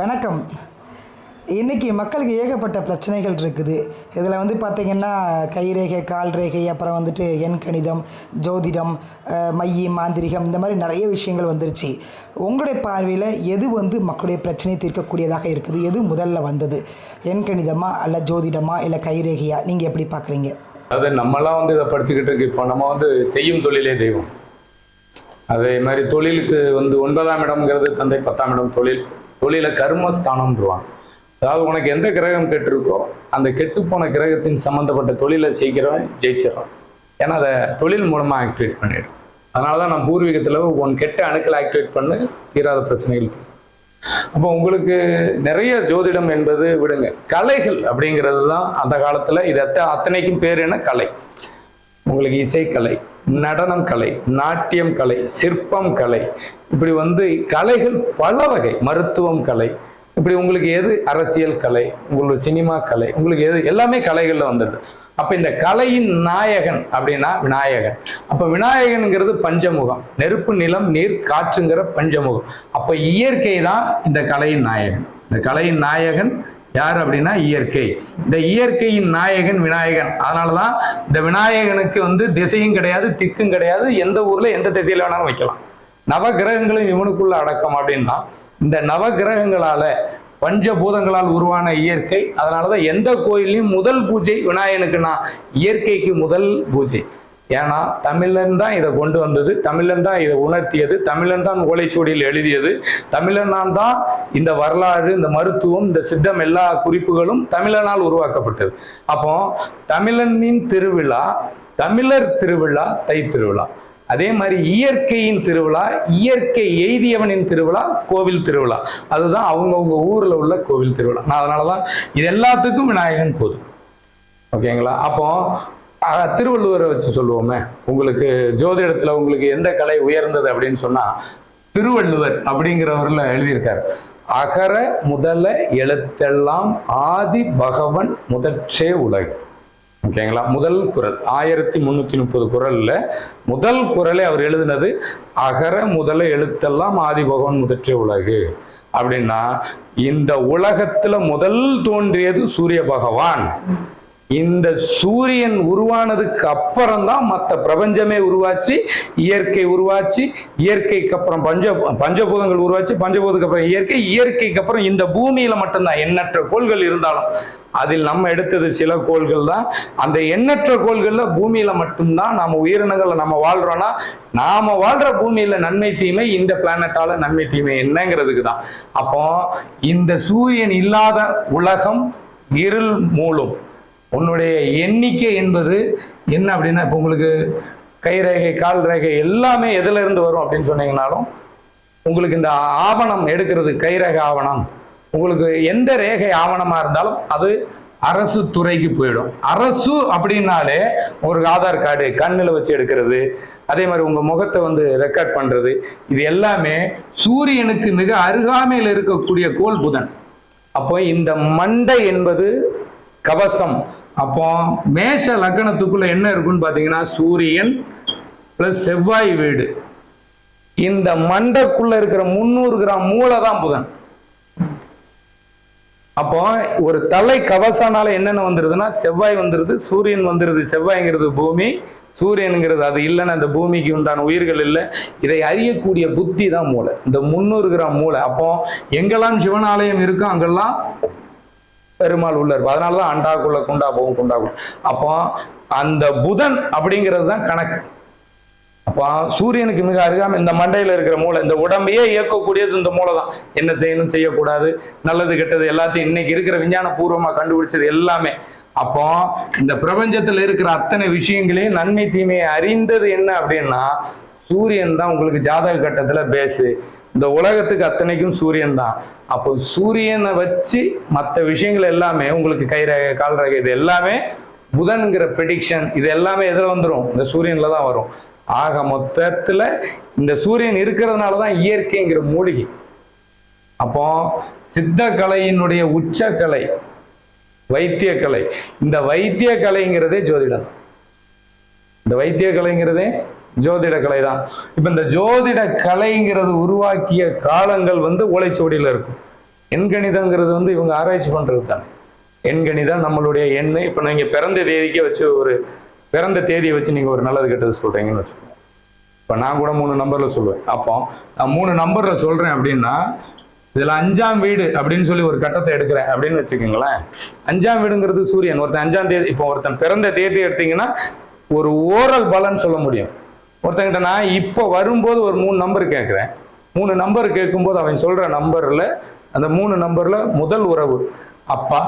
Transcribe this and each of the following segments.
வணக்கம். இன்றைக்கி மக்களுக்கு ஏகப்பட்ட பிரச்சனைகள் இருக்குது. இதில் வந்து பார்த்திங்கன்னா கைரேகை கால் ரேகை அப்புறம் வந்துட்டு எண் கணிதம் ஜோதிடம் மையம் மாந்திரிகம் இந்த மாதிரி நிறைய விஷயங்கள் வந்துருச்சு. உங்களுடைய பார்வையில் எது வந்து மக்களுடைய பிரச்சனையை தீர்க்கக்கூடியதாக இருக்குது? எது முதல்ல வந்தது? எண் கணிதமா அல்ல ஜோதிடமா? இல்லை கைரேகையா நீங்கள் எப்படி பார்க்குறீங்க அது நம்மலாம் வந்து இதை படிச்சுக்கிட்டு இருக்கு. இப்போ நம்ம வந்து செய்யும் தொழிலே தெய்வம். அதே மாதிரி தொழிலுக்கு வந்து ஒன்பதாம் இடம்ங்கிறது தந்தை பத்தாம் இடம் தொழில். தொழிலை கர்மஸ்தானம்ன்றாங்க அதாவது உனக்கு எந்த கிரகம் கெட்டிருக்கோ அந்த கெட்டுப்போன கிரகத்தின் சம்மந்தப்பட்ட தொழிலை செய்கிறவன் ஜெயிச்சிடறான். ஏன்னா அதை தொழில் மூலமாக ஆக்டிவேட் பண்ணிடும். அதனால தான் நான் பூர்வீகத்தில் உன் கெட்ட அணுக்களை ஆக்டிவேட் பண்ணு தீராத பிரச்சனைகள் அப்போ உங்களுக்கு நிறைய ஜோதிடம் என்பது விடுங்க. கலைகள் அப்படிங்கிறது தான் அந்த காலத்தில் இது அத்த அத்தனைக்கும் பேர் என்ன? கலை. உங்களுக்கு இசைக்கலை நடனம் கலை நாட்டியம் கலை சிற்பம் கலை இப்படி வந்து கலைகள் பல வகை மருத்துவம் கலை இப்படி உங்களுக்கு எது அரசியல் கலை உங்களுக்கு சினிமா கலை உங்களுக்கு எது எல்லாமே கலைகளில் வந்தது. அப்போ இந்த கலையின் நாயகன் அப்படின்னா விநாயகன். அப்போ விநாயகன்ங்கிறது பஞ்சமுகம் நெருப்பு நிலம் நீர் காற்றுங்கிற பஞ்சமுகம். அப்போ இயற்கை தான் இந்த கலையின் நாயகன். இந்த கலையின் நாயகன் யார் அப்படின்னா இயற்கை. இந்த இயற்கையின் நாயகன் விநாயகன். அதனாலதான் இந்த விநாயகனுக்கு வந்து திசையும் கிடையாது திக்கும் கிடையாது. எந்த ஊர்ல எந்த திசையில வேணாலும் வைக்கலாம். நவ கிரகங்களும் இவனுக்குள்ள அடக்கம் அப்படின்னா இந்த நவ கிரகங்களால பஞ்சபூதங்களால் உருவான இயற்கை அதனாலதான் எந்த கோயிலையும் முதல் பூஜை விநாயகனுக்குன்னா இயற்கைக்கு முதல் பூஜை. ஏன்னா தமிழன் தான் இதை கொண்டு வந்தது. தமிழன் தான் இதை உணர்த்தியது. தமிழன் தான் ஓலைச்சுவடியில் எழுதியது. தமிழனால் தான் இந்த வரலாறு இந்த மருத்துவம் இந்த சித்தம் எல்லா குறிப்புகளும் தமிழனால் உருவாக்கப்பட்டது. அப்போ தமிழனின் திருவிழா தமிழர் திருவிழா தை திருவிழா. அதே மாதிரி இயற்கையின் திருவிழா இயற்கை எய்தியவனின் திருவிழா கோவில் திருவிழா. அதுதான் அவங்கவுங்க ஊரில் உள்ள கோவில் திருவிழா. நான் அதனால தான் இது எல்லாத்துக்கும் விநாயகன் போதும் ஓகேங்களா? அப்போ திருவள்ளுவரை வச்சு சொல்லுவோமே. உங்களுக்கு ஜோதிடத்துல உங்களுக்கு எந்த கலை உயர்ந்தது அப்படின்னு சொன்னா திருவள்ளுவர் அப்படிங்கிறவர்ல எழுதியிருக்காரு. அகர முதல எழுத்தெல்லாம் ஆதி பகவன் முதற்றே உலகு. ஓகேங்களா முதல் குரல். ஆயிரத்தி முன்னூத்தி முப்பது குரல்ல முதல் குரலை அவர் எழுதினது அகர முதல எழுத்தெல்லாம் ஆதி பகவன் முதற்றே உலகு. அப்படின்னா இந்த உலகத்துல முதல் தோன்றியது சூரிய பகவான். இந்த சூரியன் உருவானதுக்கு அப்புறம் தான் மற்ற பிரபஞ்சமே உருவாச்சு இயற்கை உருவாச்சு இயற்கைக்கு அப்புறம் பஞ்ச பஞ்சபூதங்கள் உருவாச்சு பஞ்சபூதத்துக்கு அப்புறம் இயற்கை இயற்கைக்கு அப்புறம் இந்த பூமியில மட்டும்தான் எண்ணற்ற கோள்கள் இருந்தாலும். அதில் நம்ம எடுத்தது சில கோள்கள் தான். அந்த எண்ணற்ற கோள்கள்ல பூமியில மட்டும்தான் நம்ம உயிரினங்களை நம்ம வாழ்றோம்னா நாம வாழ்ற பூமியில நன்மை தீமை இந்த பிளானட்டால நன்மை தீமை என்னங்கிறதுக்கு தான். அப்போ இந்த சூரியன் இல்லாத உலகம் இருள் மூலம் உன்னுடைய எண்ணிக்கை என்பது என்ன அப்படின்னா இப்போ உங்களுக்கு கை ரேகை கால் ரேகை எல்லாமே எதுல இருந்து வரும் அப்படின்னு சொன்னீங்கனாலும் உங்களுக்கு இந்த ஆவணம் எடுக்கிறது கைரேகை ஆவணம். உங்களுக்கு எந்த ரேகை ஆவணமா இருந்தாலும் அது அரசு துறைக்கு போயிடும். அரசு அப்படின்னாலே ஒரு ஆதார் கார்டு கண்ணில் வச்சு எடுக்கிறது அதே மாதிரி உங்கள் முகத்தை வந்து ரெக்கார்ட் பண்ணுறது இது எல்லாமே சூரியனுக்கு மிக அருகாமையில் இருக்கக்கூடிய கோள் புதன் அப்போ இந்த மண்டை என்பது கவசம். அப்போ மேஷ லக்கணத்துக்குள்ள என்ன இருக்குன்னு பாத்தீங்கன்னா சூரியன் பிளஸ் செவ்வாய் வீடு. இந்த மண்டக்குள்ள இருக்கிற முந்நூறு கிராம் மூளை தான் புதன். அப்போ ஒரு தலை கவசனால என்னென்ன வந்துருதுன்னா செவ்வாய் வந்துருது சூரியன் வந்துருது செவ்வாய்ங்கிறது பூமி சூரியனுங்கிறது அது இல்லைன்னா அந்த பூமிக்கு உண்டான உயிர்கள் இல்லை. இதை அறியக்கூடிய புத்தி தான் மூளை. இந்த முந்நூறு கிராம் மூளை. அப்போ எங்கெல்லாம் சிவனாலயம் இருக்கோ அங்கெல்லாம் பெருமாள் உள்ள இருப்பார் அதனாலதான் அண்டாக்குள்ள குண்டா போகும் குண்டாக்குள்ள அப்போ அந்த புதன் அப்படிங்கிறது தான் கணக்கு. அப்போ சூரியனுக்கு மிக அருகாமல் இந்த மண்டையில் இருக்கிற மூளை இந்த உடம்பையே இயக்கக்கூடியது இந்த மூளை தான். என்ன செய்யணும் செய்யக்கூடாது. நல்லது கெட்டது எல்லாத்தையும் இன்னைக்கு இருக்கிற விஞ்ஞான பூர்வமாக கண்டுபிடிச்சது எல்லாமே. அப்போ இந்த பிரபஞ்சத்தில் இருக்கிற அத்தனை விஷயங்களையும் நன்மை தீமையை அறிந்தது என்ன அப்படின்னா சூரியன் தான் உங்களுக்கு ஜாதக கட்டத்தில் பேசு இந்த உலகத்துக்கு அத்தனைக்கும் சூரியன் தான். அப்போ சூரியனை வச்சு மற்ற விஷயங்கள் எல்லாமே உங்களுக்கு கை கால்ரக கால் இது எல்லாமே புதன்கிற ப்ரெடிக்ஷன் இது எல்லாமே எதில் வந்துடும் இந்த சூரியன்ல தான் வரும். ஆக மொத்தத்தில் இந்த சூரியன் இருக்கிறதுனால தான் இயற்கைங்கிற மூலிகை. அப்போ சித்த கலையினுடைய உச்சக்கலை வைத்தியக்கலை இந்த வைத்திய கலைங்கிறதே ஜோதிடம் இந்த வைத்தியக்கலைங்கிறதே ஜோதிட கலை தான் இப்போ இந்த ஜோதிட கலைங்கிறது உருவாக்கிய காலங்கள் வந்து ஓலைச்சுவடியில் இருக்கும். எண்கணிதங்கிறது வந்து இவங்க ஆராய்ச்சி பண்ணுறது தானே. எண்கணிதம் நம்மளுடைய எண்ணு. இப்போ நீங்கள் பிறந்த தேதிக்கே வச்சு ஒரு பிறந்த தேதியை வச்சு நீங்கள் ஒரு நல்லது கெட்டது சொல்கிறீங்கன்னு வச்சுக்கோங்க. இப்போ நான் கூட மூணு நம்பரில் சொல்லுவேன். அப்போ நான் மூணு நம்பரில் சொல்கிறேன் அப்படின்னா இதில் அஞ்சாம் வீடு அப்படின்னு சொல்லி ஒரு கட்டத்தை எடுக்கிறேன் அப்படின்னு வச்சுக்கோங்களேன். அஞ்சாம் வீடுங்கிறது சூரியன். ஒருத்தன் அஞ்சாம் தேதி இப்போ ஒருத்தன் பிறந்த தேதி எடுத்தீங்கன்னா ஒரு ஓரல் பலன் சொல்ல முடியும். ஒருத்தங்கிட்ட நான் இப்போ வரும்போது ஒரு மூணு நம்பர் கேட்குறேன் மூணு நம்பர் கேட்கும்போது அவன் சொல்கிற நம்பரில் அந்த மூணு நம்பரில் முதல் உறவு. அப்பா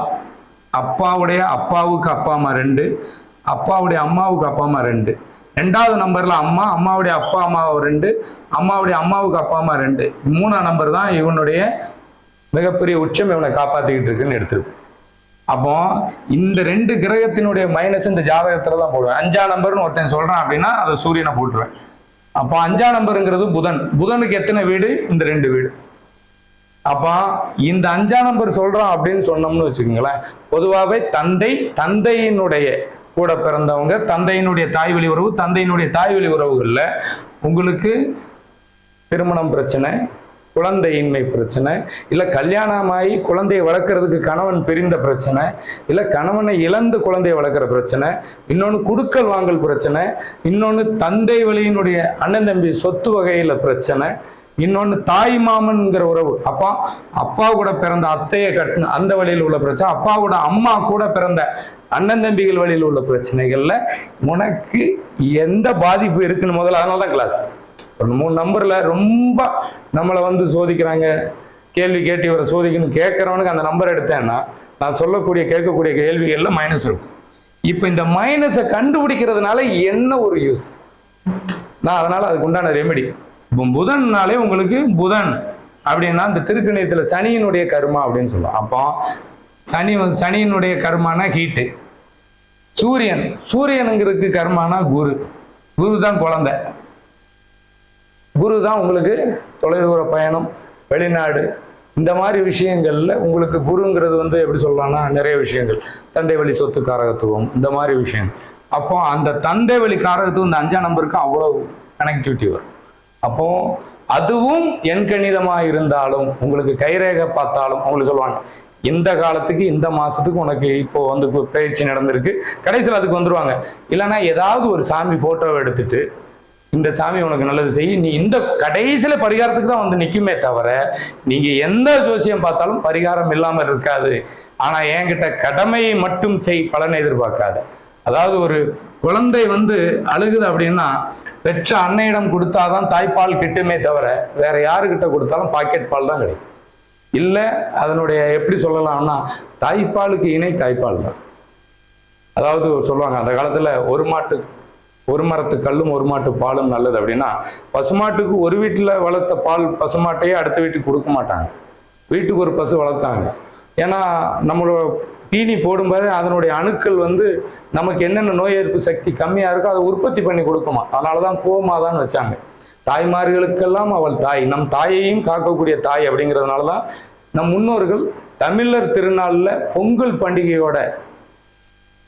அப்பாவுடைய அப்பாவுக்கு அப்பா அம்மா ரெண்டு. அப்பாவுடைய அம்மாவுக்கு அப்பா அம்மா ரெண்டு. ரெண்டாவது நம்பரில் அம்மா அம்மாவுடைய அப்பா அம்மா ரெண்டு. அம்மாவுடைய அம்மாவுக்கு அப்பா அம்மா ரெண்டு. மூணாம் நம்பர் தான் இவனுடைய மிகப்பெரிய உச்சம் இவனை காப்பாற்றிக்கிட்டு இருக்குன்னு எடுத்துருப்போம். அப்போ இந்த ரெண்டு கிரகத்தினுடைய மைனஸ் இந்த ஜாதகத்துல தான் போடுவேன். அஞ்சா நம்பர்னு ஒருத்தன் சொல்றான் அப்படின்னா அதை சூரியனை போட்டுருவேன். அப்போ அஞ்சா நம்பருங்கிறது புதன். புதனுக்கு எத்தனை வீடு? இந்த ரெண்டு வீடு. அப்போ இந்த அஞ்சா நம்பர் சொல்றோம் அப்படின்னு சொன்னோம்னு வச்சுக்கோங்களேன். பொதுவாகவே தந்தை தந்தையினுடைய கூட பிறந்தவங்க தந்தையினுடைய தாய் வழி உறவு தந்தையினுடைய தாய் வழி உறவுகளில் உங்களுக்கு திருமணம் பிரச்சனை குழந்தையின்மை பிரச்சனை இல்லை கல்யாணமாகி குழந்தையை வளர்க்குறதுக்கு கணவன் பிரிந்த பிரச்சனை இல்லை கணவனை இழந்து குழந்தையை வளர்க்குற பிரச்சனை இன்னொன்று குடுக்கல் வாங்கல் பிரச்சனை இன்னொன்று தந்தை வழியினுடைய அண்ணன் தம்பி சொத்து வகையில் பிரச்சனை இன்னொன்று தாய் மாமன்ங்கிற உறவு. அப்பா அப்பா கூட பிறந்த அத்தையை கட்டின அந்த வழியில் உள்ள பிரச்சனை அப்பாவோட அம்மா கூட பிறந்த அண்ணன் தம்பிகள் வழியில் உள்ள பிரச்சனைகளில் உனக்கு எந்த பாதிப்பு இருக்குன்னு முதல்ல அதனால தான் கிளாஸ் ஒரு மூணு நம்பர்ல ரொம்ப நம்மளை வந்து சோதிக்கிறாங்க. கேள்வி கேட்டு இவரை சோதிக்கணும் கேட்குறவனுக்கு அந்த நம்பர் எடுத்தேன்னா நான் சொல்லக்கூடிய கேட்கக்கூடிய கேள்விகளில் மைனஸ் இருக்கும். இப்போ இந்த மைனஸை கண்டுபிடிக்கிறதுனால என்ன ஒரு யூஸ் நான் அதனால் அதுக்கு உண்டான ரெமெடி இப்போ புதன்னாலே உங்களுக்கு புதன் அப்படின்னா இந்த திருக்கணியத்தில் சனியினுடைய கருமா அப்படின்னு சொல்லுவோம். அப்போ சனி சனியினுடைய கருமானா ஹீட்டு சூரியன் சூரியனுங்கிறதுக்கு கருமானா குரு. குரு தான் குழந்தை. குரு தான் உங்களுக்கு தொலைதூர பயணம் வெளிநாடு. இந்த மாதிரி விஷயங்களில் உங்களுக்கு குருங்கிறது வந்து எப்படி சொல்லலாம்னா நிறைய விஷயங்கள். தந்தை வழி சொத்து காரகத்துவம் இந்த மாதிரி விஷயங்கள் அப்போ அந்த தந்தை வழி காரகத்துவம் இந்த அஞ்சாம் நம்பருக்கு அவ்வளவு கனெக்டிவிட்டி வரும். அப்போ அதுவும் எண்கணிதமா இருந்தாலும் உங்களுக்கு கைரேகை பார்த்தாலும் அவங்களுக்கு சொல்லுவாங்க இந்த காலத்துக்கு இந்த மாசத்துக்கு உனக்கு இப்போ வந்து பயிற்சி நடந்திருக்கு. கடைசியில் அதுக்கு வந்துருவாங்க. இல்லைன்னா ஏதாவது ஒரு சாமி போட்டோவை எடுத்துட்டு இந்த சாமி உனக்கு நல்லது செய். நீ இந்த கடைசியில பரிகாரத்துக்கு தான் வந்து நிற்குமே தவிர நீங்க எந்த ஜோசியம் பார்த்தாலும் பரிகாரம் இல்லாம இருக்காது. ஆனா என்கிட்ட கடமையை மட்டும் செய் பலனை எதிர்பார்க்காத. அதாவது ஒரு குழந்தை வந்து அழுகுது அப்படின்னா பெற்ற அன்னையிடம் கொடுத்தாதான் தாய்ப்பால் கிட்டுமே தவிர வேற யாருக்கிட்ட கொடுத்தாலும் பாக்கெட் பால் தான் கிடைக்கும். இல்லை அதனுடைய எப்படி சொல்லலாம்னா தாய்ப்பாலுக்கு இணை தாய்ப்பால் தான். அதாவது சொல்லுவாங்க அந்த காலத்தில் ஒரு மாட்டு ஒரு மரத்து கல்லும் ஒரு மாட்டு பாலும் நல்லது அப்படின்னா பசுமாட்டுக்கு ஒரு வீட்டில் வளர்த்த பால் பசுமாட்டையே அடுத்த வீட்டுக்கு கொடுக்க மாட்டாங்க. வீட்டுக்கு ஒரு பசு வளர்த்தாங்க. ஏன்னா நம்மளோட தீனி போடும்போது அதனுடைய அணுக்கள் வந்து நமக்கு என்னென்ன நோய் எதிர்ப்பு சக்தி கம்மியாக இருக்கோ அதை உற்பத்தி பண்ணி கொடுக்குமா. அதனாலதான் கோமாதான் வச்சாங்க. தாய்மார்களுக்கெல்லாம் அவள் தாய். நம் தாயையும் காக்கக்கூடிய தாய் அப்படிங்கிறதுனால தான் நம் முன்னோர்கள் தமிழர் திருநாளில் பொங்கல் பண்டிகையோட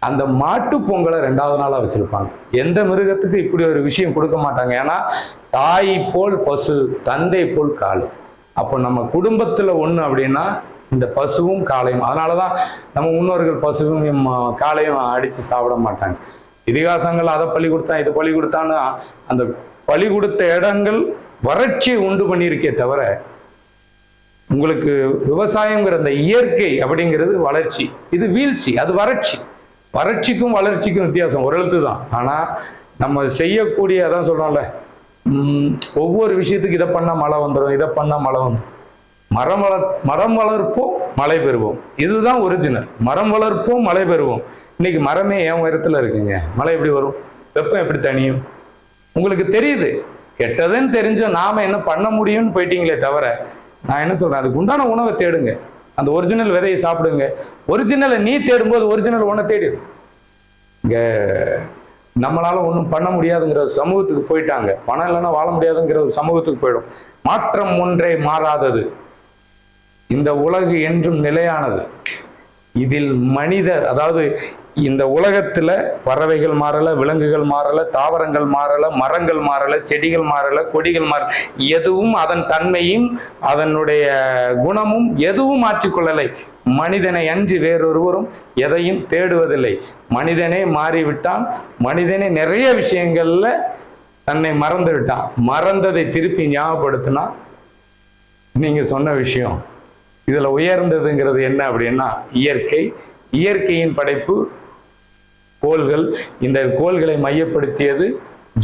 அந்த மாட்டு பொங்கலை ரெண்டாவது நாளாக வச்சிருப்பாங்க. எந்த மிருகத்துக்கு இப்படி ஒரு விஷயம் கொடுக்க மாட்டாங்க. ஏன்னா தாய் போல் பசு தந்தை போல் காளை. அப்போ நம்ம குடும்பத்தில் ஒன்று அப்படின்னா இந்த பசுவும் காளையும். அதனாலதான் நம்ம முன்னோர்கள் பசுவும் காளையும் அடித்து சாப்பிட மாட்டாங்க. இதிகாசங்கள் அதை பலி கொடுத்தான் இதை பள்ளி கொடுத்தான்னு அந்த பழி கொடுத்த இடங்கள் வறட்சியை உண்டு பண்ணியிருக்கே தவிர உங்களுக்கு விவசாயங்கிற அந்த இயற்கை அப்படிங்கிறது வளர்ச்சி. இது வீழ்ச்சி அது வறட்சி. வறட்சிக்கும் வளர்ச்சிக்கும் வித்தியாசம் ஒரு எழுத்து தான். ஆனால் நம்ம செய்யக்கூடிய அதான் சொல்கிறோம்ல ஒவ்வொரு விஷயத்துக்கு இதை பண்ணால் மழை வந்துடும் இதை பண்ணால் மழை வந்துடும் மரம் வளர் மரம் வளர்ப்போம் மழை பெறுவோம். இதுதான் ஒரிஜினல் மரம் வளர்ப்போம் மழை பெறுவோம். இன்னைக்கு மரமே என் உயரத்தில் இருக்குங்க. மழை எப்படி வரும்? வெப்பம் எப்படி தனியும் உங்களுக்கு தெரியுது. கெட்டதுன்னு தெரிஞ்ச நாம என்ன பண்ண முடியும்னு போயிட்டீங்களே தவிர நான் என்ன சொல்றேன் அதுக்கு உண்டான உணவை தேடுங்க. அந்த ஒரிஜினல் விதையை சாப்பிடுங்க. ஒரிஜினலை நீ தேடும்போது ஒரிஜினல் உன்னை தேடி. இங்கே நம்மளால ஒன்றும் பண்ண முடியாதுங்கிற ஒரு சமூகத்துக்கு போயிட்டாங்க. பணம் இல்லைன்னா வாழ முடியாதுங்கிற ஒரு சமூகத்துக்கு போயிடும். மாற்றம் ஒன்றே மாறாதது. இந்த உலகு என்றும் நிலையானது. இதில் மனித அதாவது இந்த உலகத்துல பறவைகள் மாறல விலங்குகள் மாறல தாவரங்கள் மாறல மரங்கள் மாறல செடிகள் மாறல கொடிகள் மாறல எதுவும் அதன் தன்மையும் அதனுடைய குணமும் எதுவும் மாற்றிக்கொள்ளலை மனிதனை அன்றி வேறொருவரும் எதையும் தேடுவதில்லை. மனிதனே மாறிவிட்டான். மனிதனே நிறைய விஷயங்கள்ல தன்னை மறந்து விட்டான். மறந்ததை திருப்பி ஞாபகப்படுத்தினா நீங்க சொன்ன விஷயம் இதுல உயர்ந்ததுங்கிறது என்ன அப்படின்னா இயற்கை. இயற்கையின் படைப்பு கோள்கள் இந்த கோள்களை மையப்படுத்தியது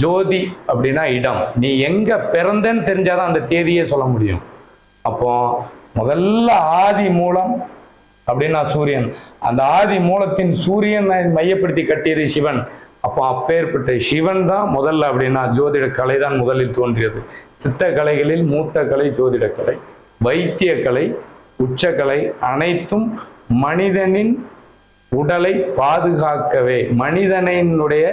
ஜோதி அப்படின்னா இடம். நீ எங்க பிறந்தன்னு தெரிஞ்சாதான் அந்த தேதியே சொல்ல முடியும். அப்போ முதல்ல ஆதி மூலம் அப்படின்னா சூரியன். அந்த ஆதி மூலத்தின் சூரியனை மையப்படுத்தி கட்டியது சிவன். அப்போ அப்பேற்பட்ட சிவன் தான் முதல்ல அப்படின்னா ஜோதிட கலை தான் முதலில் தோன்றியது. சித்த கலைகளில் மூத்த கலை ஜோதிட கலை வைத்திய கலை உச்சக்கலை அனைத்தும் மனிதனின் உடலை பாதுகாக்கவே மனிதனினுடைய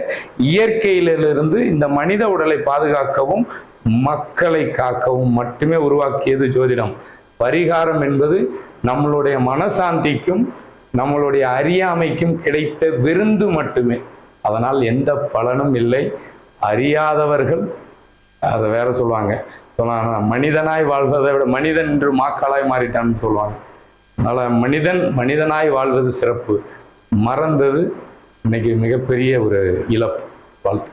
இயற்கையிலிருந்து இந்த மனித உடலை பாதுகாக்கவும் மக்களை காக்கவும் மட்டுமே உருவாக்கியது ஜோதிடம். பரிகாரம் என்பது நம்மளுடைய மனசாந்திக்கும் நம்மளுடைய அறியாமைக்கும் கிடைத்த விருந்து மட்டுமே. அதனால் எந்த பலனும் இல்லை. அறியாதவர்கள் அதை வேற சொல்லுவாங்க. சொன்னாங்க மனிதனாய் வாழ்வதை விட மனிதன் என்று மாக்காளாய் மாறிட்டான்னு சொல்லுவாங்க. அதனால் மனிதன் மனிதனாய் வாழ்வது சிறப்பு. மறந்தது இன்னைக்கு மிகப்பெரிய ஒரு இழப்பு வாழ்த்து.